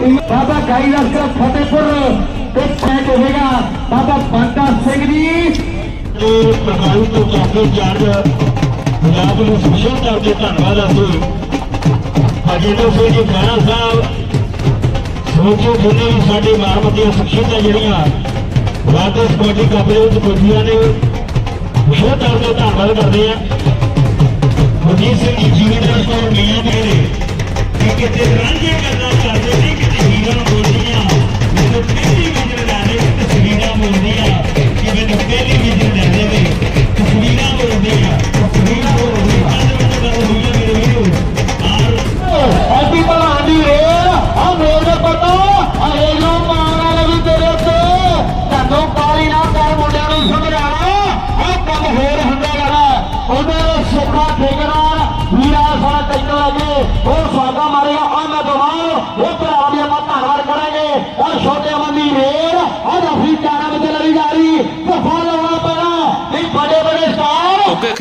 ਬਾਬਾ ਗਾਈ ਲਸ਼ਕਰ ਫਤਿਹਪੁਰ ਤੇ ਪੈਕ ਹੋਵੇਗਾ। ਬਾਬਾ ਬੰਦਾ ਸਿੰਘ ਜੀ। ਇਹ ਪਹਾੜੀ ਤੋਂ ਕਾਫੀ ਚਾਰਜ ਪੰਜਾਬ ਨੂੰ ਸਪੈਸ਼ਲ ਕਰਕੇ ਧੰਨਵਾਦ ਅਸੀਂ। ਅਜਿਹੇ ਸੇ ਜੀ ਖਾਨਾ ਸਾਹਿਬ, ਸੋਚੋ ਜਿੰਨੇ ਵੀ ਸਾਡੇ ਮਾਰਮਤੀਆਂ ਸ਼ਖਸੀਅਤਾਂ ਜਿਹੜੀਆਂ ਵਾਦੇ ਸਪੋਰਟੀ ਕੱਪ ਵਿੱਚ ਪੁੱਜੀਆਂ ਨੇ ਬਹੁਤ ਕਰਕੇ ਧੰਨਵਾਦ ਕਰਦੇ ਆ। ਗੁਰਜੀਤ ਸਿੰਘ ਜੀ ਜੀਵਨ ਤੋਂ ਮੀਆਂ ਦੇ ਕਿ ਕਿਤੇ ਰਾਂਝੇ ਗੱਲਾਂ ਕਰਦੇ ਨੇ ਕਿਤੇ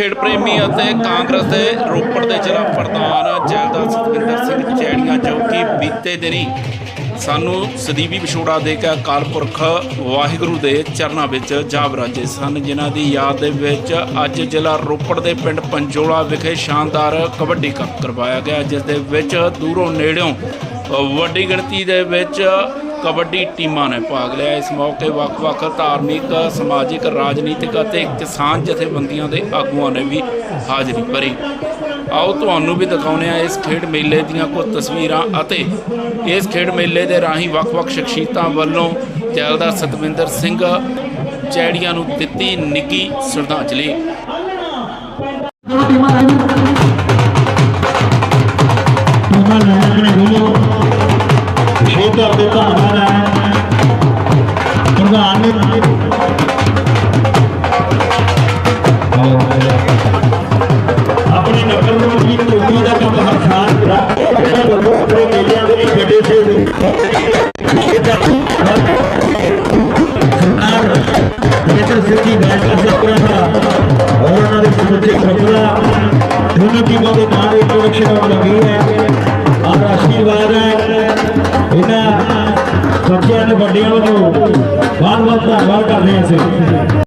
ਖੇਡ ਪ੍ਰੇਮੀ ਅਤੇ ਕਾਂਗਰਸ ਦੇ ਰੋਪੜ ਦੇ ਜ਼ਿਲ੍ਹਾ ਪ੍ਰਧਾਨ ਜੈਲਦਾਰ ਸਤਵਿੰਦਰ ਸਿੰਘ ਚੈੜੀਆਂ ਜੋ ਕਿ ਬੀਤੇ ਦਿਨੀ ਸਾਨੂੰ ਸਦੀਵੀ ਵਿਛੋੜਾ ਦੇ ਕੇ ਅਕਾਲ ਪੁਰਖ ਵਾਹਿਗੁਰੂ ਦੇ ਚਰਨਾਂ ਵਿੱਚ ਜਾ ਵਿਰਾਜੇ ਸਨ, ਜਿਨ੍ਹਾਂ ਦੀ ਯਾਦ ਦੇ ਵਿੱਚ ਅੱਜ ਜ਼ਿਲ੍ਹਾ ਰੋਪੜ ਦੇ ਪਿੰਡ ਪੰਜੋਲਾ ਵਿਖੇ ਸ਼ਾਨਦਾਰ ਕਬੱਡੀ ਕੱਪ ਕਰਵਾਇਆ ਗਿਆ, ਜਿਸ ਦੇ ਵਿੱਚ ਦੂਰੋਂ ਨੇੜਿਓਂ ਵੱਡੀ ਗਿਣਤੀ ਦੇ ਵਿੱਚ ਕਬੱਡੀ ਟੀਮਾਂ ਨੇ ਭਾਗ ਲਿਆ। ਇਸ ਮੌਕੇ ਵੱਖ-ਵੱਖ ਧਾਰਮਿਕ, ਸਮਾਜਿਕ, ਰਾਜਨੀਤਿਕ ਅਤੇ ਕਿਸਾਨ ਜਥੇਬੰਦੀਆਂ ਦੇ ਆਗੂਆਂ ਨੇ ਵੀ ਹਾਜ਼ਰੀ ਭਰੀ। ਆਓ ਤੁਹਾਨੂੰ ਵੀ ਦਿਖਾਉਂਦੇ ਆ ਇਸ ਖੇਡ ਮੇਲੇ ਦੀਆਂ ਕੁਝ ਤਸਵੀਰਾਂ ਅਤੇ ਇਸ ਖੇਡ ਮੇਲੇ ਦੇ ਰਾਹੀਂ ਵੱਖ-ਵੱਖ ਸ਼ਖਸੀਅਤਾਂ ਵੱਲੋਂ ਜੈਲਦਾਰ ਸਤਵਿੰਦਰ ਸਿੰਘ, ਚੈੜੀਆਂ ਨੂੰ ਦਿੱਤੀ ਨਿੱਘੀ ਸ਼ਰਧਾਂਜਲੀ। ਬੱਚਿਆਂ ਦੇ ਵੱਡਿਆਂ ਨੂੰ ਬਹੁਤ ਬਹੁਤ ਧੰਨਵਾਦ ਕਰਦੇ ਹਾਂ ਅਸੀਂ।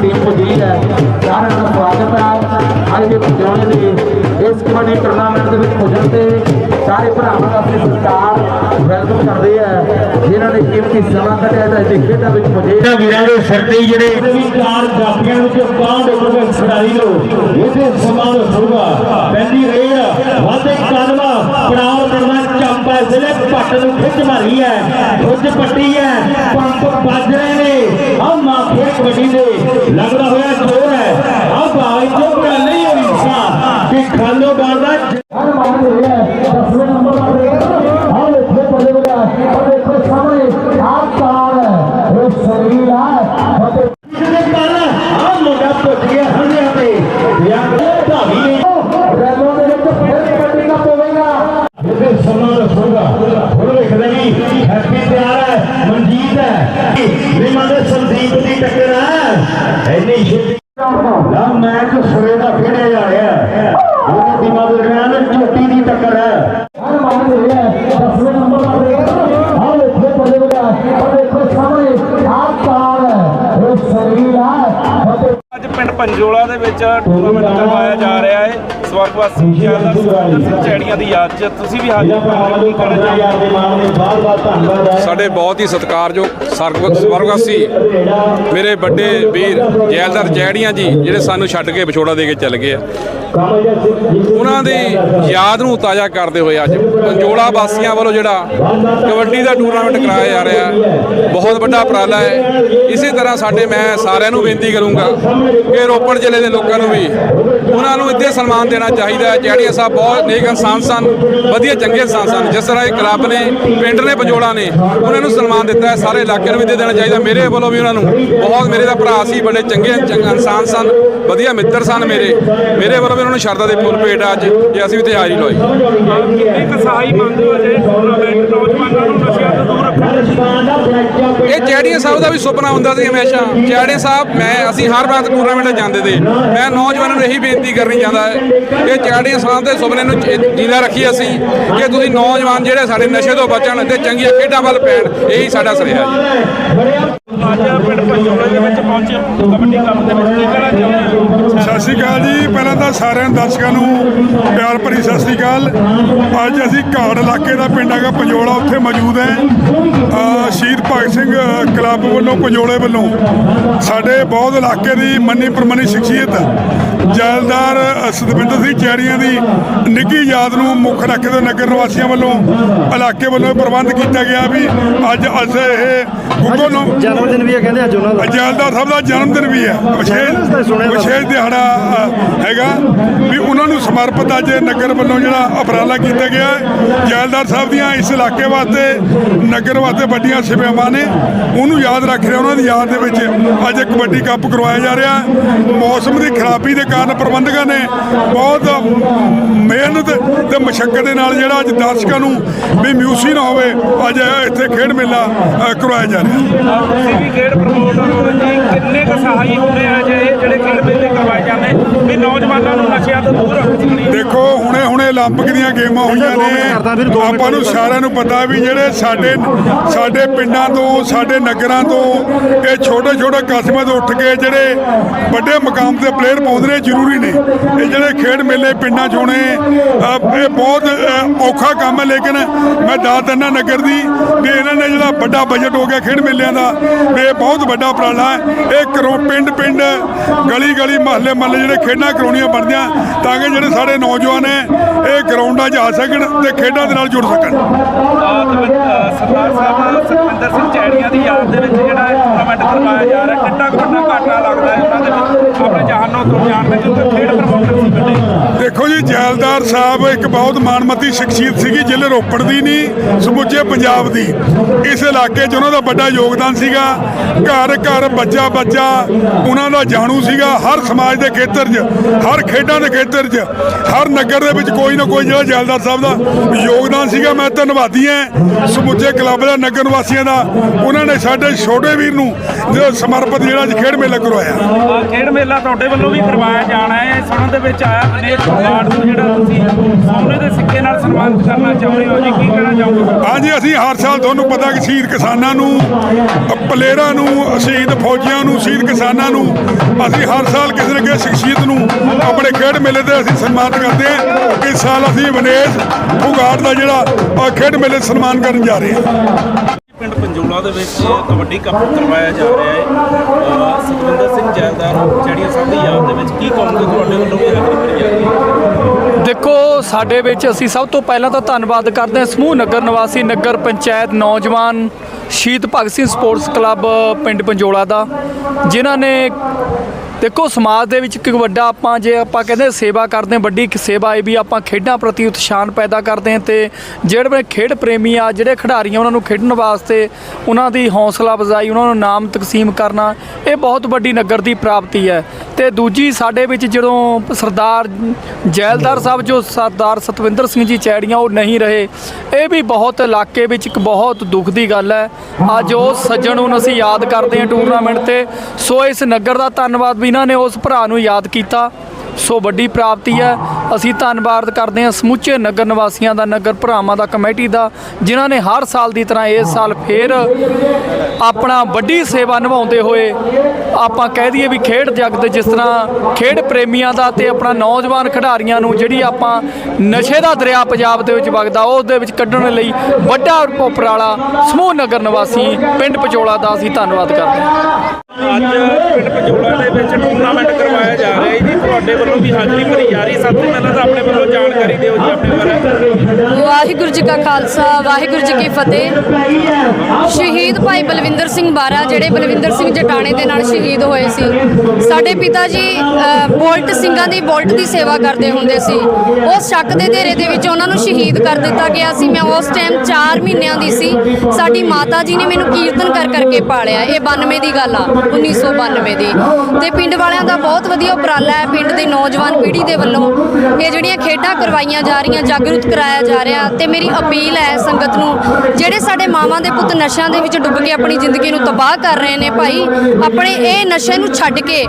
ਟੀਮ ਪੁੱਜੀ ਹੈ ਸਾਰਿਆਂ ਦਾ ਸਵਾਗਤ ਹੈ। ਅੱਜ ਦੇ ਪਹੁੰਚਾਉਣੇ ਦੇ ਇਸ ਕਬੱਡੀ ਟੂਰਨਾਮੈਂਟ ਦੇ ਵਿੱਚ ਪੁੱਜਣ ਤੇ ਸਾਰੇ ਭਰਾਵਾਂ ਦਾ ਅਸੀਂ ਸਤਿਕਾਰ ਵੈਲਕਮ ਕਰਦੇ ਆ। ਜਿਨ੍ਹਾਂ ਨੇ ਕੀਮਤੀ ਸਮਾਂ ਕੱਢਿਆ ਤਾਂ ਇਸ ਖੇਡਾਂ ਵਿੱਚ ਪੁੱਜੇ ਇਹਨਾਂ ਵੀਰਾਂ ਦੇ ਸਿਰ ਤੇ ਹੀ ਜਿਹੜੇ ਵੀ ਚਾਰ ਜਾਪੀਆਂ ਨੂੰ ਤੇ ਕਾਂਡ ਉੱਪਰ ਖਿਡਾਰੀ ਨੂੰ ਇਹਦੇ ਸਮਾਨ ਹੋਊਗਾ ਚੰਪਾ ਜ਼ਿਲ੍ਹੇ ਪੱਟ ਨੂੰ ਖਿੱਚ ਮਾਰੀ ਹੈ ਖੁੱਜ ਪੱਟੀ ਹੈ ਪੰਪ ਵੱਜ ਰਹੇ ਨੇ। ਆ ਮਾਖੇ ਕਬੱਡੀ ਦੇ ਲੱਗਦਾ ਹੋਇਆ ਜ਼ੋਰ ਹੈ ਆ ਭਾਈ ਜੋ ਗੱਲ ਨਹੀਂ ਹੋਈ ਸਾ ਕਿ ਖਾਲੋ ਬਾਦਾ ਹਰ ਮਾਨ ਹੋ ਰਿਹਾ ਦਸਵੇਂ ਨੰਬਰ ਤੇ ਆਹ ਦੇਖੋ ਪੱਲੇ ਬਗਾ ਉਹ ਦੇਖੋ ਸਾਹਮਣੇ। ਆਹ ਕਾਰ ਹੈ ਇਹ ਸਰੀਰ ਹੈ ਅਤੇ ਜਿਹਦੇ ਕਾਰਨ ਆ ਮੁੰਡਾ ਪੁੱਜ ਗਿਆ ਹੰਝਿਆਂ ਤੇ ਯਾਰ ਭਾਵੀ ਨੇ ਰੈਲੋਂ ਦੇ ਵਿੱਚ ਫਿਰ ਕਬੱਡੀ ਦਾ ਪਵੇਗਾ ਇਹਦੇ ਸਮਾਂ ਰਸੂਗਾ ਹੁਣ ਲਿਖਦਾ ਜੀ ਹੈਪੀ ਤਿਆਰ ਹੈ, ਮਨਜੀਤ ਹੈ। ਵਿਮਾ ਦੇ ਸੰਦੀਪ ਦੀ ਟੱਕਰ ਹੈ। ਐਨੀ ਛੇਤੀ ਲਾ ਮੈਚ ਸਵੇ ਦਾ ਖੇਡਿਆ ਜਾ ਰਿਹਾ ਹੈ। ਦੋਨਾਂ ਟੀਮਾਂ ਦੇ ਦਰਮਿਆਨ ਚੋਟੀ ਦੀ ਟੱਕਰ ਹੈ। ਹਰ ਮਾਨ ਹੋ ਰਿਹਾ ਦਸਵੇਂ ਨੰਬਰ ਤੇ ਆਹ ਦੇਖੋ ਪੱਲੇ ਬਗਾ ਉਹ ਦੇਖੋ ਸਾਹਮਣੇ, ਆਹ ਕਾਰ ਹੈ। ਇਹ ਸਰੀਰ ਹੈ। ਅੱਜ ਪਿੰਡ ਪੰਜੋਲਾ ਦੇ ਵਿੱਚ ਟੂਰਨਾਮੈਂਟ ਕਰਵਾਇਆ ਜਾ ਰਿਹਾ ਹੈ। ਸਵਰਗਵਾਸੀ ਜੈਲਦਾਰ ਸੁਖਵਿੰਦਰ ਸਿੰਘ ਚੈੜੀਆਂ ਦੀ ਯਾਦ 'ਚ ਤੁਸੀਂ ਵੀ ਹਾਜ਼ਰ ਦੇ ਦੇ ਹੈ। ਸਾਡੇ ਬਹੁਤ ਹੀ ਸਤਿਕਾਰਯੋਗ ਸਵਰਗਵਾਸੀ ਮੇਰੇ ਵੱਡੇ ਵੀਰ ਜੈਲਦਾਰ ਜੈੜੀਆਂ ਜੀ ਜਿਹੜੇ ਸਾਨੂੰ ਛੱਡ ਕੇ ਵਿਛੋੜਾ ਦੇ ਕੇ ਚੱਲ ਗਏ ਆ। ਉਹਨਾਂ ਦੀ ਯਾਦ ਨੂੰ ਤਾਜ਼ਾ ਕਰਦੇ ਹੋਏ ਅੱਜ ਪੰਜੋਲਾ ਵਾਸੀਆਂ ਵੱਲੋਂ ਜਿਹੜਾ ਕਬੱਡੀ ਦਾ ਟੂਰਨਾਮੈਂਟ ਕਰਾਇਆ ਜਾ ਰਿਹਾ ਹੈ ਬਹੁਤ ਵੱਡਾ ਉਪਰਾਲਾ ਹੈ। ਇਸੇ ਤਰ੍ਹਾਂ ਸਾਡੇ ਮੈਂ ਸਾਰਿਆਂ ਨੂੰ ਬੇਨਤੀ ਕਰੂੰਗਾ ਕਿ ਰੋਪੜ ਜ਼ਿਲ੍ਹੇ ਦੇ ਲੋਕਾਂ ਨੂੰ ਵੀ ਉਹਨਾਂ ਨੂੰ ਇੱਥੇ ਸਨਮਾਨ ਦੇਣਾ ਚਾਹੀਦਾ ਹੈ। ਜੈੜੀਆਂ ਸਾਹਿਬ ਬਹੁਤ ਨੇਕ ਇਨਸਾਨ ਸਨ ਵਧੀਆ ਚੰਗੇ ਇਨਸਾਨ ਸਨ ਜਿਸ ਤਰ੍ਹਾਂ ਇਹ ਕਲੱਬ ਨੇ, ਪਿੰਡ ਨੇ, ਪੰਜੋਲਾ ਨੇ, ਉਹਨਾਂ ਨੂੰ ਸਨਮਾਨ ਦਿੱਤਾ ਹੈ। ਸਾਰੇ ਇਲਾਕੇ ਨੂੰ ਵੀ ਦੇ ਦੇਣਾ ਚਾਹੀਦਾ। ਮੇਰੇ ਵੱਲੋਂ ਵੀ ਉਹਨਾਂ ਨੂੰ ਬਹੁਤ, ਮੇਰੇ ਦਾ ਭਰਾ ਸੀ, ਬੜੇ ਚੰਗੇ ਇਨਸਾਨ ਸਨ, ਵਧੀਆ ਮਿੱਤਰ ਸਨ ਮੇਰੇ। ਮੇਰੇ ਵੱਲੋਂ ਵੀ ਉਹਨਾਂ ਨੂੰ ਸ਼ਰਧਾ ਦੇ ਫੁੱਲ ਭੇਟ ਆ ਅੱਜ, ਜੇ ਅਸੀਂ ਵੀ ਤੇ ਹਾਜ਼ਰੀ ਲਵਾਈ ਕਿੰਨੇ ਕੁ ਮੰਨਦੇ ਹੋ ਜੇ ਟੂਰਨਾਮੈਂਟ ਨੌਜਵਾਨਾਂ ਨੂੰ ਨਸ਼ਿਆਂ ਤੋਂ ਦੂਰ ਰੱਖਣ ਇਹ ਚੈੜੀਆਂ ਸਾਹਿਬ ਦਾ ਵੀ ਸੁਪਨਾ ਹੁੰਦਾ ਸੀ ਹਮੇਸ਼ਾ। ਚੈੜੇ ਸਾਹਿਬ, ਮੈਂ, ਅਸੀਂ ਹਰ ਵਾਰ ਟੂਰਨਾਮੈਂਟ ਜਾਂਦੇ ਤੇ ਮੈਂ ਨੌਜਵਾਨਾਂ ਨੂੰ ਇਹੀ ਬੇਨਤੀ ਕਰਨੀ ਚਾਹੁੰਦਾ ਹੈ ਕਿ ਚੈੜੀਆਂ ਸਾਹਿਬ ਦੇ ਸੁਪਨੇ ਨੂੰ ਜੀ- ਜਿੰਦਾ ਰੱਖੀ ਅਸੀਂ, ਕਿ ਤੁਸੀਂ ਨੌਜਵਾਨ ਜਿਹੜੇ ਸਾਡੇ ਨਸ਼ੇ ਤੋਂ ਬਚਣ ਤੇ ਚੰਗੀਆਂ ਖੇਡਾਂ ਵੱਲ ਪੈਣ, ਇਹੀ ਸਾਡਾ ਸੁਨੇਹਾ ਜੀ ਅੱਜ ਪਿੰਡ ਪੰਜੋਲੇ ਦੇ ਵਿੱਚ ਪਹੁੰਚੇ ਕਬੱਡੀ ਕੱਪ ਦੇ ਵਿੱਚ ਕੀ ਕਹਿਣਾ ਚਾਹੁੰਦੇ ਸਤਿ ਸ਼੍ਰੀ ਅਕਾਲ ਜੀ। ਪਹਿਲਾਂ ਤਾਂ ਸਾਰਿਆਂ ਦਰਸ਼ਕਾਂ ਨੂੰ ਪਿਆਰ ਭਰੀ ਸਤਿ ਸ਼੍ਰੀ ਅਕਾਲ। ਅੱਜ ਅਸੀਂ ਘਾੜ ਇਲਾਕੇ ਦਾ ਪਿੰਡ ਹੈਗਾ, ਪੰਜੋਲਾ, ਉੱਥੇ ਮੌਜੂਦ ਹੈ। ਸ਼ਹੀਦ ਭਗਤ ਸਿੰਘ ਕਲੱਬ ਵੱਲੋਂ, ਪੰਜੋਲੇ ਵੱਲੋਂ ਸਾਡੇ ਬਹੁਤ ਇਲਾਕੇ ਦੀ ਮੰਨੀ ਪ੍ਰਮੰਨੀ ਸ਼ਖਸੀਅਤ ਜੈਲਦਾਰ ਸਤਵਿੰਦਰ ਸਿੰਘ ਚੈੜੀਆਂ ਦੀ ਨਿੱਘੀ ਯਾਦ ਨੂੰ ਮੁੱਖ ਰੱਖਦੇ ਨਗਰ ਨਿਵਾਸੀਆਂ ਵੱਲੋਂ ਇਲਾਕੇ ਵੱਲੋਂ ਪ੍ਰਬੰਧ ਕੀਤਾ ਗਿਆ ਵੀ ਅੱਜ ਅਸੀਂ ਇਹ ਗੁੱਗੋ ਨੂੰ ਜਨਮ ਦਿਨ ਵੀ ਹੈ ਕਹਿੰਦੇ ਅੱਜ ਉਹਨਾਂ ਦਾ ਜੈਲਦਾਰ ਸਾਹਿਬ ਦਾ ਜਨਮ ਦਿਨ ਵੀ ਹੈ ਵਿਸ਼ੇਸ਼। ਵਿਸ਼ੇਸ਼ ਦਿਹਾੜਾ ਹੈਗਾ ਵੀ ਉਹਨਾਂ ਨੂੰ ਸਮਰਪਿਤ ਅੱਜ ਨਗਰ ਵੱਲੋਂ ਜਿਹੜਾ ਉਪਰਾਲਾ ਕੀਤਾ ਗਿਆ। ਜੈਲਦਾਰ ਸਾਹਿਬ ਦੀਆਂ ਇਸ ਇਲਾਕੇ ਵਾਸਤੇ ਨਗਰ ਵਾਸਤੇ ਵੱਡੀਆਂ ਸੇਵਾਵਾਂ ਨੇ ਉਹਨੂੰ ਯਾਦ ਰੱਖ ਰਿਹਾ ਉਹਨਾਂ ਦੀ ਯਾਦ ਦੇ ਵਿੱਚ ਅੱਜ ਇੱਕ ਕਬੱਡੀ ਕੱਪ ਕਰਵਾਇਆ ਜਾ ਰਿਹਾ। ਮੌਸਮ ਦੀ ਖਰਾਬੀ ਦੇ ਕਾਰਨ ਪ੍ਰਬੰਧਕਾਂ ਨੇ ਬਹੁਤ ਮਿਹਨਤ ਤੇ ਮਸ਼ੱਕਤ ਦੇ ਨਾਲ ਜਿਹੜਾ ਅੱਜ ਦਰਸ਼ਕਾਂ ਨੂੰ ਵੀ ਮਿਊਸੀ ਨਾ ਹੋਵੇ, ਅੱਜ ਇੱਥੇ ਖੇਡ ਮੇਲਾ ਕਰਵਾਇਆ ਜਾ ਰਿਹਾ ਹੈ ਤੁਸੀਂ ਵੀ ਖੇਡ ਪ੍ਰਮੋਟਰ ਹੋ ਜੀ ਕਿੰਨੇ ਕੁ ਸਹਾਈ ਹੁੰਦੇ ਆ ਜੇ ਇਹ ਜਿਹੜੇ ਖੇਡ ਮੇਲੇ ਕਰਵਾਏ ਜਾਂਦੇ ਵੀ ਨੌਜਵਾਨਾਂ ਨੂੰ ਨਸ਼ਿਆਂ ਤੋਂ ਦੂਰ ਰੱਖ ਸਕਣੀ ਦੇਖੋ ਹੁਣੇ ਹੁਣੇ ਓਲੰਪਿਕ ਦੀਆਂ ਗੇਮਾਂ ਹੋਈਆਂ ਨੇ। ਆਪਾਂ ਨੂੰ ਸਾਰਿਆਂ ਨੂੰ ਪਤਾ ਵੀ ਜਿਹੜੇ ਸਾਡੇ ਸਾਡੇ ਪਿੰਡਾਂ ਤੋਂ ਸਾਡੇ ਨਗਰਾਂ ਤੋਂ ਇਹ ਛੋਟੇ ਛੋਟੇ ਕਸਬੇ ਤੋਂ ਉੱਠ ਕੇ ਜਿਹੜੇ ਵੱਡੇ ਮਕਾਮ ਤੇ ਪਲੇਅਰ ਪਹੁੰਚਦੇ ਜ਼ਰੂਰੀ ਨੇ। ਇਹ ਜਿਹੜੇ ਖੇਡ ਮੇਲੇ ਪਿੰਡਾਂ 'ਚ ਹੋਣੇ ਇਹ ਬਹੁਤ ਔਖਾ ਕੰਮ ਹੈ ਲੇਕਿਨ ਮੈਂ ਦੱਸ ਦਿੰਦਾ ਨਗਰ ਦੀ ਵੀ ਇਹਨਾਂ ਨੇ ਜਿਹੜਾ ਵੱਡਾ ਬਜਟ ਹੋ ਗਿਆ ਖੇਡ ਮੇਲਿਆਂ ਦਾ ਇਹ ਬਹੁਤ ਵੱਡਾ ਪ੍ਰਾਲਾ ਹੈ। ਇਹ ਕਰੋ ਪਿੰਡ ਪਿੰਡ ਗਲੀ ਗਲੀ ਮਹੱਲੇ ਮਹੱਲੇ ਜਿਹੜੇ ਖੇਡਾਂ ਕਰਾਉਣੀਆਂ ਬਣਦੀਆਂ ਤਾਂ ਕਿ ਜਿਹੜੇ ਸਾਡੇ ਨੌਜਵਾਨ ਹੈ ਇਹ ਗਰਾਊਂਡਾਂ 'ਚ ਆ ਸਕਣ ਤੇ ਖੇਡਾਂ ਦੇ ਨਾਲ ਜੁੜ ਸਕਣ। ਸਰਦਾਰ ਸਾਹਿਬ ਸਤਿੰਦਰ ਸਿੰਘ ਚੈੜੀਆਂ ਦੀ ਯਾਦ ਦੇ ਵਿੱਚ ਜਿਹੜਾ ਇਹ ਟੂਰਨਾਮੈਂਟ ਕਰਵਾਇਆ ਜਾ ਰਿਹਾ, ਕਿੰਨਾ ਵੱਡਾ ਘਾਟਾ ਲੱਗਦਾ ਹੈ ਉਹਨਾਂ ਦੇ ਵਿੱਚ? ਆਪਣੇ ਜਹਾਨੋਂ ਤੋਂ ਖੇਡ ਪ੍ਰਮੋਟਰ ਸੀ ਦੇਖੋ ਜੀ ਜੈਲਦਾਰ ਸਾਹਿਬ ਇੱਕ ਬਹੁਤ ਮਾਣਮੱਤੀ ਸ਼ਖਸੀਅਤ ਸੀਗੀ ਜ਼ਿਲ੍ਹੇ ਰੋਪੜ ਦੀ ਨਹੀਂ ਸਮੁੱਚੇ ਪੰਜਾਬ ਦੀ। ਇਸ ਇਲਾਕੇ 'ਚ ਉਹਨਾਂ ਦਾ ਵੱਡਾ ਯੋਗਦਾਨ ਸੀਗਾ। ਘਰ ਘਰ ਬੱਚਾ ਬੱਚਾ ਉਹਨਾਂ ਦਾ ਜਾਣੂ ਸੀਗਾ। ਹਰ ਸਮਾਜ ਦੇ ਖੇਤਰ 'ਚ ਹਰ ਖੇਡਾਂ ਦੇ ਖੇਤਰ 'ਚ ਹਰ ਨਗਰ ਦੇ ਵਿੱਚ ਕੋਈ ਨਾ ਕੋਈ ਜਿਹੜਾ ਜੈਲਦਾਰ ਸਾਹਿਬ ਦਾ ਯੋਗਦਾਨ ਸੀਗਾ। ਮੈਂ ਧੰਨਵਾਦੀ ਹਾਂ ਸਮੁੱਚੇ ਕਲੱਬ ਦਾ ਨਗਰ ਨਿਵਾਸੀਆਂ ਦਾ ਉਹਨਾਂ ਨੇ ਸਾਡੇ ਛੋਟੇ ਵੀਰ ਨੂੰ ਜਿਹੜਾ ਸਮਰਪਿਤ ਜਿਹੜਾ ਅੱਜ ਖੇਡ ਮੇਲਾ ਕਰਵਾਇਆ। ਖੇਡ ਮੇਲਾ ਤੁਹਾਡੇ ਵੱਲੋਂ ਵੀ ਕਰਵਾਇਆ ਜਾਣਾ ਹੈ। ਸੁਣਨ ਦੇ ਵਿੱਚ ਆਇਆ ਵਿਨੇਸ਼ ਅਵਾਰਡ ਨੂੰ ਜਿਹੜਾ ਤੁਸੀਂ ਸੋਨੇ ਦੇ ਸਿੱਕੇ ਨਾਲ ਸਨਮਾਨਿਤ ਕਰਨਾ ਚਾਹੁੰਦੇ ਹੋ ਜੀ ਕੀ ਕਹਿਣਾ ਚਾਹੋਗੇ? ਹਾਂਜੀ ਅਸੀਂ ਹਰ ਸਾਲ ਤੁਹਾਨੂੰ ਪਤਾ ਕਿ ਸ਼ਹੀਦ ਕਿਸਾਨਾਂ ਨੂੰ ਅ, ਪਲੇਅਰਾਂ ਨੂੰ ਸ਼ਹੀਦ ਫੌਜੀਆਂ ਨੂੰ ਸ਼ਹੀਦ ਕਿਸਾਨਾਂ ਨੂੰ ਅਸੀਂ ਹਰ ਸਾਲ ਕਿਸੇ ਨਾ ਕਿਸੇ ਸ਼ਖਸੀਅਤ ਨੂੰ ਆਪਣੇ ਖੇਡ ਮੇਲੇ ਤੇ ਅਸੀਂ ਸਨਮਾਨਿਤ ਕਰਦੇ ਹਾਂ। ਇਸ ਸਾਲ ਅਸੀਂ ਵਿਨੇਸ਼ ਫੁਗਾਟ ਦਾ ਜਿਹੜਾ ਖੇਡ ਮੇਲੇ ਸਨਮਾਨ ਕਰਨ ਜਾ ਰਹੇ ਹਾਂ। ਪਿੰਡ ਪੰਜੋਲਾ ਦੇ ਵਿੱਚ ਕਬੱਡੀ ਕੱਪ ਕਰਵਾਇਆ ਜਾ ਰਿਹਾ ਹੈ। ਸਤਵਿੰਦਰ ਸਿੰਘ ਜੈਲਦਾਰ ਚੈੜੀਆਂ ਸਾਹਿਬ ਦੀ ਯਾਦ ਦੇ ਵਿੱਚ ਕੀ ਕਹੋਗੇ ਤੁਹਾਡੇ ਵੱਲੋਂ ਵੀ ਹਾਜ਼ਰੀ ਭਰੀ ਜਾ ਰਹੀ ਹੈ? ਦੇਖੋ, ਸਾਡੇ ਵਿੱਚ ਅਸੀਂ ਸਭ ਤੋਂ ਪਹਿਲਾਂ ਤਾਂ ਧੰਨਵਾਦ ਕਰਦੇ ਹਾਂ ਸਮੂਹ ਨਗਰ ਨਿਵਾਸੀ ਨਗਰ ਪੰਚਾਇਤ ਨੌਜਵਾਨ ਸ਼ਹੀਦ ਭਗਤ ਸਿੰਘ ਸਪੋਰਟਸ ਕਲੱਬ ਪਿੰਡ ਪੰਜੋਲਾ ਦਾ, ਜਿਨ੍ਹਾਂ ਨੇ ਦੇਖੋ, ਸਮਾਜ ਦੇ ਵਿੱਚ ਇੱਕ ਵੱਡਾ ਆਪਾਂ ਜੇ ਆਪਾਂ ਕਹਿੰਦੇ ਸੇਵਾ ਕਰਦੇ ਹਾਂ, ਵੱਡੀ ਸੇਵਾ ਹੈ ਵੀ ਆਪਾਂ ਖੇਡਾਂ ਪ੍ਰਤੀ ਉਤਸ਼ਾਹ ਪੈਦਾ ਕਰਦੇ ਹਾਂ ਤੇ ਜਿਹੜੇ ਖੇਡ ਪ੍ਰੇਮੀ ਆ, ਜਿਹੜੇ ਖਿਡਾਰੀ ਆ ਉਹਨਾਂ ਨੂੰ ਖੇਡਣ ਵਾਸਤੇ ਉਹਨਾਂ ਦੀ ਹੌਸਲਾ ਅਫਜ਼ਾਈ, ਉਹਨਾਂ ਨੂੰ ਨਾਮ ਤਕਸੀਮ ਕਰਨਾ, ਇਹ ਬਹੁਤ ਵੱਡੀ ਨਗਰ ਦੀ ਪ੍ਰਾਪਤੀ ਹੈ। ਤੇ ਦੂਜੀ ਸਾਡੇ ਵਿੱਚ ਜਦੋਂ ਸਰਦਾਰ ਜੈਲਦਾਰ ਸਾਹਿਬ, ਜੋ ਸਰਦਾਰ ਸਤਵਿੰਦਰ ਸਿੰਘ ਜੀ ਚੈੜੀਆਂ, ਉਹ ਨਹੀਂ ਰਹੇ, ਇਹ ਵੀ ਬਹੁਤ ਇਲਾਕੇ ਵਿੱਚ ਇੱਕ ਬਹੁਤ ਦੁੱਖ ਦੀ ਗੱਲ ਹੈ। ਅੱਜ ਉਹ ਸੱਜਣ ਨੂੰ ਅਸੀਂ ਯਾਦ ਕਰਦੇ ਹਾਂ ਟੂਰਨਾਮੈਂਟ ਤੇ, ਸੋ ਇਸ ਨਗਰ ਦਾ ਧੰਨਵਾਦ ਵੀ ਇਹਨਾਂ ਨੇ ਉਸ ਭਰਾ ਨੂੰ ਯਾਦ ਕੀਤਾ। ਸੋ ਵੱਡੀ ਪ੍ਰਾਪਤੀ ਹੈ। ਅਸੀਂ ਧੰਨਵਾਦ ਕਰਦੇ ਹਾਂ ਸਮੁੱਚੇ ਨਗਰ ਨਿਵਾਸੀਆਂ ਦਾ, ਨਗਰ ਭਰਾਵਾਂ ਦਾ, ਕਮੇਟੀ ਦਾ, ਜਿਨ੍ਹਾਂ ਨੇ ਹਰ ਸਾਲ ਦੀ ਤਰ੍ਹਾਂ ਇਸ ਸਾਲ ਫੇਰ ਆਪਣਾ ਵੱਡੀ ਸੇਵਾ ਨਿਭਾਉਂਦੇ ਹੋਏ ਆਪਾਂ ਕਹਿ ਦਈਏ ਵੀ ਖੇਡ ਜਗਤ ਜਿਸ ਤਰ੍ਹਾਂ ਖੇਡ ਪ੍ਰੇਮੀਆਂ ਦਾ ਤੇ ਆਪਣਾ ਨੌਜਵਾਨ ਖਿਡਾਰੀਆਂ ਨੂੰ ਜਿਹੜੀ ਆਪਾਂ ਨਸ਼ੇ ਦਾ ਦਰਿਆ ਪੰਜਾਬ ਦੇ ਵਿੱਚ ਵਗਦਾ, ਉਸ ਦੇ ਵਿੱਚ ਕੱਢਣ ਲਈ ਵੱਡਾ ਉਪਰਾਲਾ ਸਮੂਹ ਨਗਰ ਨਿਵਾਸੀ ਪਿੰਡ ਪਚੋਲਾ ਦਾ ਅਸੀਂ ਧੰਨਵਾਦ ਕਰਦੇ ਹਾਂ। ਅੱਜ ਪਿੰਡ ਪੰਜੋਲਾ ਦੇ ਵਿੱਚ ਟੂਰਨਾਮੈਂਟ ਕਰਵਾਇਆ ਜਾ ਰਿਹਾ ਹੈ ਜੀ। ਤੁਹਾਡੇ ਵੱਲੋਂ ਵੀ ਹਾਜ਼ਰੀ ਭਰੀ ਜਾ ਰਹੀ ਸਭ ਤੋਂ ਪਹਿਲਾਂ ਤਾਂ ਆਪਣੇ ਵੱਲੋਂ ਜਾਣਕਾਰੀ ਦਿਓ ਜੀ ਆਪਣੇ ਬਾਰੇ। ਵਾਹਿਗੁਰੂ ਜੀ ਕਾ ਖਾਲਸਾ, ਵਾਹਿਗੁਰੂ ਜੀ ਕੀ ਫਤਿਹ। ਸ਼ਹੀਦ ਭਾਈ ਬਲਵਿੰਦਰ ਸਿੰਘ ਬਾਰਾ, ਜਿਹੜੇ ਬਲਵਿੰਦਰ ਸਿੰਘ ਜਟਾਣੇ ਦੇ ਨਾਲ ਸ਼ਹੀਦ ਹੋਏ ਸੀ। ਸਾਡੇ ਪਿਤਾ ਜੀ ਬੋਲਟ ਸਿੰਘਾਂ ਦੀ ਬੋਲਟ ਦੀ ਸੇਵਾ ਕਰਦੇ ਹੁੰਦੇ ਸੀ। ਉਸ ਸ਼ੱਕ ਦੇ ਧੇਰੇ ਦੇ ਵਿੱਚ ਉਹਨਾਂ ਨੂੰ ਸ਼ਹੀਦ ਕਰ ਦਿੱਤਾ ਗਿਆ ਸੀ। ਮੈਂ ਉਸ ਟਾਈਮ 4 ਮਹੀਨਿਆਂ ਦੀ ਸੀ। ਸਾਡੀ ਮਾਤਾ ਜੀ ਨੇ ਮੈਨੂੰ ਕੀਰਤਨ ਕਰ ਕਰਕੇ ਪਾਲਿਆ। ਇਹ 92 ਦੀ ਗੱਲ ਆ 1992 ਦੀ। ਤੇ ਪਿੰਡ ਵਾਲਿਆਂ ਦਾ ਬਹੁਤ ਵਧੀਆ ਉਪਰਾਲਾ ਹੈ। ਪਿੰਡ ਦੀ ਨੌਜਵਾਨ ਪੀੜ੍ਹੀ ਦੇ ਵੱਲੋਂ ਇਹ ਜਿਹੜੀਆਂ ਖੇਡਾਂ ਕਰਵਾਈਆਂ ਜਾ ਰਹੀਆਂ, ਜਾਗਰੂਕ ਕਰਾਇਆ ਜਾ ਰਿਹਾ ਤੇ ਮੇਰੀ ਅਪੀਲ ਹੈ ਸੰਗਤ ਨੂੰ, ਜਿਹੜੇ ਸਾਡੇ ਮਾਵਾਂ ਦੇ ਪੁੱਤ ਨਸ਼ਿਆਂ ਦੇ ਵਿੱਚ ਡੁੱਬ ਕੇ ਆਪਣੀ ਜ਼ਿੰਦਗੀ ਨੂੰ ਤਬਾਹ ਕਰ ਰਹੇ ਨੇ ਭਾਈ, ਆਪਣੇ ਇਹ ਨਸ਼ੇ ਨੂੰ ਛੱਡ ਕੇ,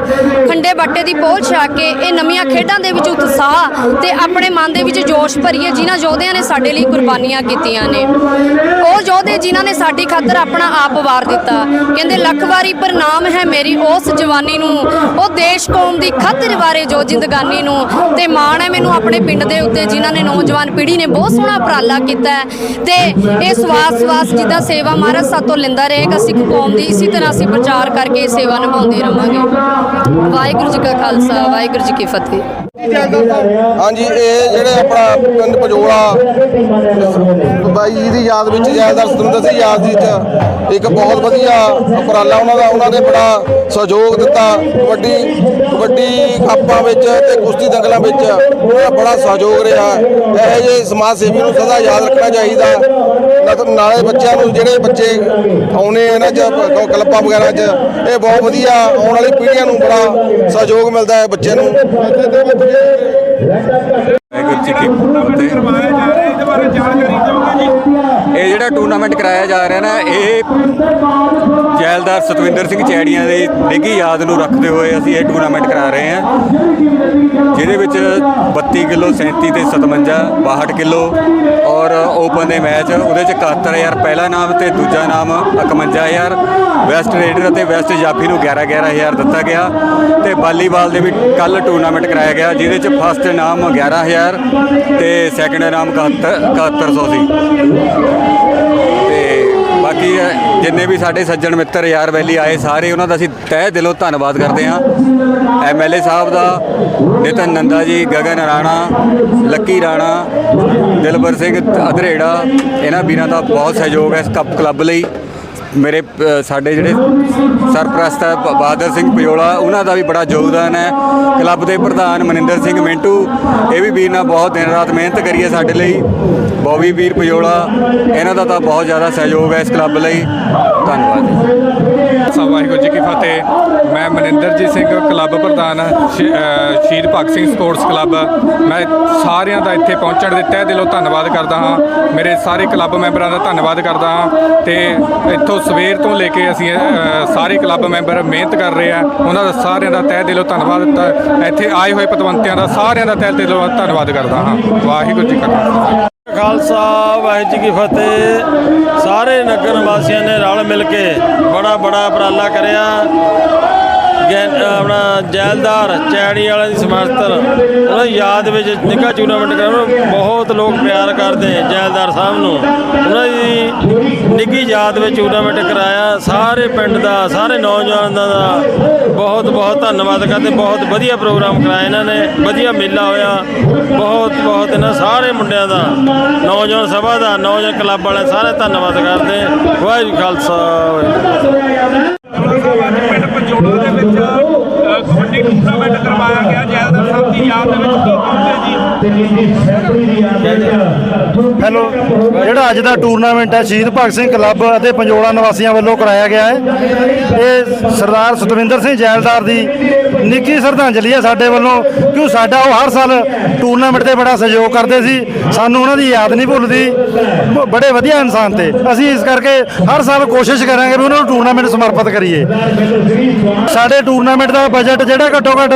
ਖੰਡੇ ਬਾਟੇ ਦੀ ਪੋਲ ਛਾ ਕੇ, ਇਹ ਨਵੀਆਂ ਖੇਡਾਂ ਦੇ ਵਿੱਚ ਉਤਸ਼ਾਹ ਤੇ ਆਪਣੇ ਮਨ ਦੇ ਵਿੱਚ ਜੋਸ਼ ਭਰੀਏ ਜਿਨ੍ਹਾਂ ਯੋਧਿਆਂ ਨੇ ਸਾਡੇ ਲਈ ਕੁਰਬਾਨੀਆਂ ਕੀਤੀਆਂ ਨੇ। ਉਹ ਯੋਧੇ ਜਿਨ੍ਹਾਂ ਨੇ ਸਾਡੀ ਖਾਤਰ ਆਪਣਾ ਆਪ ਵਾਰ ਦਿੱਤਾ। ਕਹਿੰਦੇ, ਲੱਖ ਵਾਰੀ ਪ੍ਰਣਾਮ ਹੈ ਮੇਰੀ ਉਸ ਜਵਾਨੀ ਨੂੰ। ਉਹ ਦੇਸ਼ ਕੌਮ ਦੀ ਖਾਤਰ ਬਾਰੇ ਜੋ ਜ਼ਿੰਦਗਾਨੀ ਨੂੰ ਤੇ ਮਾਣ ਹੈ ਮੈਨੂੰ ਆਪਣੇ ਪਿੰਡ ਦੇ ਉੱਤੇ, ਜਿਨ੍ਹਾਂ ਨੇ ਨੌਜਵਾਨ ਪੀੜ੍ਹੀ ਨੇ ਬਹੁਤ ਸੋਹਣਾ ਉਪਰਾਲਾ ਕੀਤਾ ਹੈ। ਤੇ ਇਹ ਸਵਾਸ ਸਵਾਸ ਜਿੱਦਾਂ ਸੇਵਾ ਮਹਾਰਾਜ ਸਾਤੋਂ ਲੈਂਦਾ ਰਹੇਗਾ ਸਿੱਖ ਕੌਮ ਦੀ ਇਸੇ ਤਰ੍ਹਾਂ ਅਸੀਂ ਪ੍ਰਚਾਰ ਕਰਕੇ ਇਹ ਸੇਵਾ ਨਿਭਾਉਂਦੇ ਰਵਾਂਗੇ। ਵਾਹਿਗੁਰੂ ਜੀ ਕਾ ਖਾਲਸਾ, ਵਾਹਿਗੁਰੂ ਜੀ ਕੀ ਫਤਿਹ। ਹਾਂਜੀ, ਇਹ ਜਿਹੜੇ ਆਪਣਾ ਪਿੰਡ ਪਜੋਲਾ, ਬਾਈ ਜੀ ਦੀ ਯਾਦ ਵਿੱਚ ਜੈਲਦਾਰ ਸਤਿੰਦਰ ਸਿੰਘ ਯਾਦ ਜੀ ਚ ਇੱਕ ਬਹੁਤ ਵਧੀਆ ਉਪਰਾਲਾ ਉਹਨਾਂ ਦਾ, ਉਹਨਾਂ ਨੇ ਬੜਾ ਸਹਿਯੋਗ ਦਿੱਤਾ ਕਬੱਡੀ ਕਬੱਡੀ ਕੱਪਾਂ ਵਿੱਚ ਤੇ ਕੁਸ਼ਤੀ ਦੰਗਲਾਂ ਵਿੱਚ ਉਹਨਾਂ ਬੜਾ ਸਹਿਯੋਗ ਰਿਹਾ। ਇਹੋ ਜਿਹੇ ਸਮਾਜ ਸੇਵੀ ਨੂੰ ਸਦਾ ਯਾਦ ਰੱਖਣਾ ਚਾਹੀਦਾ। ਨਾਲੇ ਬੱਚਿਆਂ ਨੂੰ ਜਿਹੜੇ ਬੱਚੇ ਆਉਣੇ ਇਹਨਾਂ ਚ ਕਲੱਬਾਂ ਵਗੈਰਾ ਚ, ਇਹ ਬਹੁਤ ਵਧੀਆ ਆਉਣ ਵਾਲੀ ਪੀੜ੍ਹੀਆਂ ਨੂੰ ਬੜਾ ਸਹਿਯੋਗ ਮਿਲਦਾ ਹੈ ਬੱਚਿਆਂ ਨੂੰ। Let's go. ਵਾਹਿਗੁਰੂ ਜੀ ਕੀ ਫਤਿਹ। ਇਹ ਜਿਹੜਾ ਟੂਰਨਾਮੈਂਟ ਕਰਾਇਆ ਜਾ ਰਿਹਾ ਨਾ, ਇਹ ਜੈਲਦਾਰ ਸਤਵਿੰਦਰ ਸਿੰਘ ਚੈੜੀਆਂ ਦੀ ਨਿੱਘੀ ਯਾਦ ਨੂੰ ਰੱਖਦੇ ਹੋਏ ਅਸੀਂ ਇਹ ਟੂਰਨਾਮੈਂਟ ਕਰਾ ਰਹੇ ਹਾਂ, ਜਿਹਦੇ ਵਿੱਚ 32 ਕਿਲੋ 37 ਤੇ 57 62 ਕਿਲੋ ਔਰ ਓਪਨ ਦੇ ਮੈਚ, ਉਹਦੇ ਚ 71000 ਪਹਿਲਾ ਨਾਮ ਤੇ ਦੂਜਾ ਨਾਮ 51000 ਵੈਸਟ ਰੇਡਰ ਅਤੇ ਵੈਸਟ ਜਾਫੀ ਨੂੰ 11 11000 ਦਿੱਤਾ ਗਿਆ ਤੇ ਵਾਲੀਬਾਲ ਦੇ ਵੀ ਕੱਲ ਟੂਰਨਾਮੈਂਟ ਕਰਾਇਆ ਗਿਆ, ਜਿਹਦੇ ਚ ਫਸਟ ਨਾਮ 11000 ਤੇ ਸੈਕੰਡ ਨਾਮ 71 7100 ਸੀ ਤੇ ਬਾਕੀ ਜਿੰਨੇ ਵੀ ਸਾਡੇ ਸੱਜਣ ਮਿੱਤਰ ਯਾਰ ਵੈਲੀ ਆਏ, ਸਾਰੇ ਉਹਨਾਂ ਦਾ ਅਸੀਂ ਤਹਿ ਦਿਲੋਂ ਧੰਨਵਾਦ ਕਰਦੇ ਹਾਂ। ਐਮਐਲਏ ਸਾਹਿਬ ਦਾ, ਨਿਤਨ ਨੰਦਾ ਜੀ, ਗਗਨ ਰਾਣਾ, ਲੱਕੀ ਰਾਣਾ, ਦਿਲਬਰ ਸਿੰਘ ਅਧਰੇੜਾ, ਇਹਨਾਂ ਵੀਰਾਂ ਦਾ ਬਹੁਤ ਸਹਿਯੋਗ ਹੈ ਇਸ ਕੱਪ ਕਲੱਬ ਲਈ। ਮੇਰੇ ਸਾਡੇ ਜਿਹੜੇ ਸਰਪ੍ਰਸਤ ਹੈ, ਬ- ਬਹਾਦਰ ਸਿੰਘ ਪਿਓਲਾ, ਉਹਨਾਂ ਦਾ ਵੀ ਬੜਾ ਯੋਗਦਾਨ ਹੈ। ਕਲੱਬ ਦੇ ਪ੍ਰਧਾਨ ਮਨਿੰਦਰ ਸਿੰਘ ਮਿੰਟੂ, ਇਹ ਵੀ ਵੀਰ ਨਾਲ ਬਹੁਤ ਦਿਨ ਰਾਤ ਮਿਹਨਤ ਕਰੀ ਹੈ ਸਾਡੇ ਲਈ। ਬੋਬੀ ਵੀਰ ਪਿਓਲਾ, ਇਹਨਾਂ ਦਾ ਤਾਂ ਬਹੁਤ ਜ਼ਿਆਦਾ ਸਹਿਯੋਗ ਹੈ ਇਸ ਕਲੱਬ ਲਈ। ਧੰਨਵਾਦ ਜੀ ਵਾਹਿਗੁਰੂ ਜੀ ਕੀ ਫਤਿਹ। ਮੈਂ ਮਨਿੰਦਰਜੀਤ ਸਿੰਘ, ਕਲੱਬ ਪ੍ਰਧਾਨ, ਸ਼ੀ- ਸ਼ਹੀਦ ਭਗਤ ਸਿੰਘ ਸਪੋਰਟਸ ਕਲੱਬ। ਮੈਂ ਸਾਰਿਆਂ ਦਾ ਇੱਥੇ ਪਹੁੰਚਣ ਦੇ ਤਹਿ ਦਿਲੋਂ ਧੰਨਵਾਦ ਕਰਦਾ ਹਾਂ। ਮੇਰੇ ਸਾਰੇ ਕਲੱਬ ਮੈਂਬਰਾਂ ਦਾ ਧੰਨਵਾਦ ਕਰਦਾ ਹਾਂ। ਤੇ ਇੱਥੋਂ ਸਵੇਰ ਤੋਂ ਲੈ ਕੇ ਅਸੀਂ ਸਾਰੇ ਕਲੱਬ ਮੈਂਬਰ ਮਿਹਨਤ ਕਰ ਰਹੇ ਆ ਉਹਨਾਂ ਦਾ ਸਾਰਿਆਂ ਦਾ ਤਹਿ ਦਿਲੋਂ ਧੰਨਵਾਦ ਇੱਥੇ ਆਏ ਹੋਏ ਪਤਵੰਤਿਆਂ ਦਾ ਸਾਰਿਆਂ ਦਾ ਤਹਿ ਦਿਲੋਂ ਧੰਨਵਾਦ ਕਰਦਾ ਹਾਂ। ਵਾਹਿਗੁਰੂ ਜੀ ਕਾ ਖਾਲਸਾ। ਖਾਲਸਾ, ਵਾਹਿਗੁਰੂ ਜੀ ਕੀ ਫਤਿਹ। ਸਾਰੇ ਨਗਰ ਨਿਵਾਸੀਆਂ ਨੇ ਰਲ ਮਿਲ ਕੇ ਬੜਾ ਬੜਾ ਉਪਰਾਲਾ ਕਰਿਆ। ਆਪਣਾ ਜੈਲਦਾਰ ਚੈੜੀ ਵਾਲਿਆਂ ਦੀ ਸਮਰਥਨ। ਉਹਨਾਂ ਦੀ ਯਾਦ ਵਿੱਚ ਨਿੱਘਾ ਟੂਰਨਾਮੈਂਟ ਕਰਾਉਣਾ ਬਹੁਤ ਲੋਕ ਪਿਆਰ ਕਰਦੇ ਜੈਲਦਾਰ ਸਾਹਿਬ ਨੂੰ। ਉਹਨਾਂ ਦੀ ਨਿੱਘੀ ਯਾਦ ਵਿੱਚ ਟੂਰਨਾਮੈਂਟ ਕਰਾਇਆ। ਸਾਰੇ ਪਿੰਡ ਦਾ, ਸਾਰੇ ਨੌਜਵਾਨਾਂ ਦਾ ਬਹੁਤ ਬਹੁਤ ਧੰਨਵਾਦ ਕਰਦੇ। ਬਹੁਤ ਵਧੀਆ ਪ੍ਰੋਗਰਾਮ ਕਰਾਇਆ ਇਹਨਾਂ ਨੇ। ਵਧੀਆ ਮੇਲਾ ਹੋਇਆ। ਬਹੁਤ ਬਹੁਤ ਇਹਨਾਂ ਸਾਰੇ ਮੁੰਡਿਆਂ ਦਾ, ਨੌਜਵਾਨ ਸਭਾ ਦਾ, ਨੌਜਵਾਨ ਕਲੱਬ ਵਾਲੇ ਸਾਰੇ ਧੰਨਵਾਦ ਕਰਦੇ। ਵਾਹਿਗੁਰੂ ਜੀ ਕਾ ਖਾਲਸਾ ਵਾਹਿਗੁਰੂ ਜੀ ਕੀ ਫਤਿਹ। ਅੱਜ ਦੇ ਵਿੱਚ ਕਬੱਡੀ ਟੂਰਨਾਮੈਂਟ ਕਰਵਾਇਆ ਗਿਆ, ਜੈਲਦਾਰ ਸਾਹਿਬ ਦੀ ਯਾਦ ਦੇ ਵਿੱਚ ਕੀ ਕਹੋਗੇ ਜੀ। ਹੈਲੋ, ਜਿਹੜਾ ਅੱਜ ਦਾ ਟੂਰਨਾਮੈਂਟ ਹੈ, ਸ਼ਹੀਦ ਭਗਤ ਸਿੰਘ ਕਲੱਬ ਅਤੇ ਪੰਜੋਲਾ ਨਿਵਾਸੀਆਂ ਵੱਲੋਂ ਕਰਾਇਆ ਗਿਆ ਹੈ। ਇਹ ਸਰਦਾਰ ਸਤਵਿੰਦਰ ਸਿੰਘ ਜੈਲਦਾਰ ਦੀ ਨਿੱਕੀ ਸ਼ਰਧਾਂਜਲੀ ਹੈ ਸਾਡੇ ਵੱਲੋਂ, ਕਿਉਂ ਸਾਡਾ ਉਹ ਹਰ ਸਾਲ ਟੂਰਨਾਮੈਂਟ ਤੇ ਬੜਾ ਸਹਿਯੋਗ ਕਰਦੇ ਸੀ। ਸਾਨੂੰ ਉਹਨਾਂ ਦੀ ਯਾਦ ਨਹੀਂ ਭੁੱਲਦੀ। ਬੜੇ ਵਧੀਆ ਇਨਸਾਨ ਤੇ। ਅਸੀਂ ਇਸ ਕਰਕੇ ਹਰ ਸਾਲ ਕੋਸ਼ਿਸ਼ ਕਰਾਂਗੇ ਵੀ ਉਹਨਾਂ ਨੂੰ ਟੂਰਨਾਮੈਂਟ ਸਮਰਪਿਤ ਕਰੀਏ। ਸਾਡੇ ਟੂਰਨਾਮੈਂਟ ਦਾ ਬਜਟ ਜਿਹੜਾ ਘੱਟੋ ਘੱਟ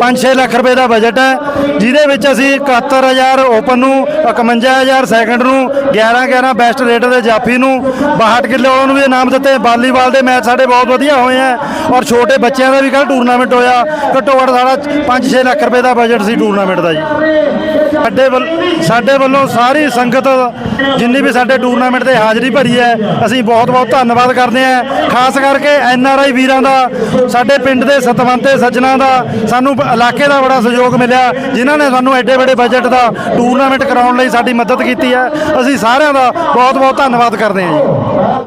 5-6 ਲੱਖ ਰੁਪਏ ਦਾ ਬਜਟ ਹੈ। ਜਿਹਦੇ ਵਿੱਚ ਅਸੀਂ 71000 ਓਪਨ ਨੂੰ 51000 ਸੈਕਿੰਡ ਨੂੰ 11 11 ਬੈਸਟ ਰੇਟਰ ਦੇ ਜਾਫੀ ਨੂੰ 62 ਕਿੱਲੇ ਵਾਲਿਆਂ ਨੂੰ ਵੀ ਇਨਾਮ ਦਿੱਤੇ। ਵਾਲੀਬਾਲ ਦੇ ਮੈਚ ਸਾਡੇ ਬਹੁਤ ਵਧੀਆ ਹੋਏ ਆ ਔਰ ਛੋਟੇ ਬੱਚਿਆਂ ਦਾ ਵੀ ਕੱਲ ਟੂਰਨਾਮੈਂਟ ਹੋਇਆ। ਘੱਟੋ ਘੱਟ ਸਾਡਾ 5-6 ਲੱਖ ਰੁਪਏ ਦਾ ਬਜਟ ਸੀ ਟੂਰਨਾਮੈਂਟ ਦਾ ਜੀ। ਸਾਡੇ ਵੱਲ ਸਾਡੇ ਵੱਲੋਂ ਸਾਰੀ ਸੰਗਤ ਜਿੰਨੀ ਵੀ ਸਾਡੇ ਟੂਰਨਾਮੈਂਟ ਤੇ ਹਾਜ਼ਰੀ ਭਰੀ ਹੈ, ਅਸੀਂ ਬਹੁਤ ਬਹੁਤ ਧੰਨਵਾਦ ਕਰਦੇ ਹਾਂ। ਖਾਸ ਕਰਕੇ ਐਨ ਆਰ ਆਈ ਵੀਰਾਂ ਦਾ, ਸਾਡੇ ਪਿੰਡ ਦੇ ਸਤਵੰਤੇ ਸੱਜਣਾ ਦਾ, ਸਾਨੂੰ ਇਲਾਕੇ ਦਾ ਬੜਾ ਸਹਿਯੋਗ ਮਿਲਿਆ, ਜਿਨ੍ਹਾਂ ਨੇ ਸਾਨੂੰ ਐਡੇ ਵੱਡੇ ਬਜਟ ਦਾ ਟੂਰਨਾਮੈਂਟ ਕਰਾਉਣ ਲਈ ਸਾਡੀ ਮਦਦ ਕੀਤੀ। ਕੀਤੀ ਹੈ। ਅਸੀਂ ਸਾਰਿਆਂ ਦਾ ਬਹੁਤ ਬਹੁਤ ਧੰਨਵਾਦ ਕਰਦੇ ਹਾਂ ਜੀ।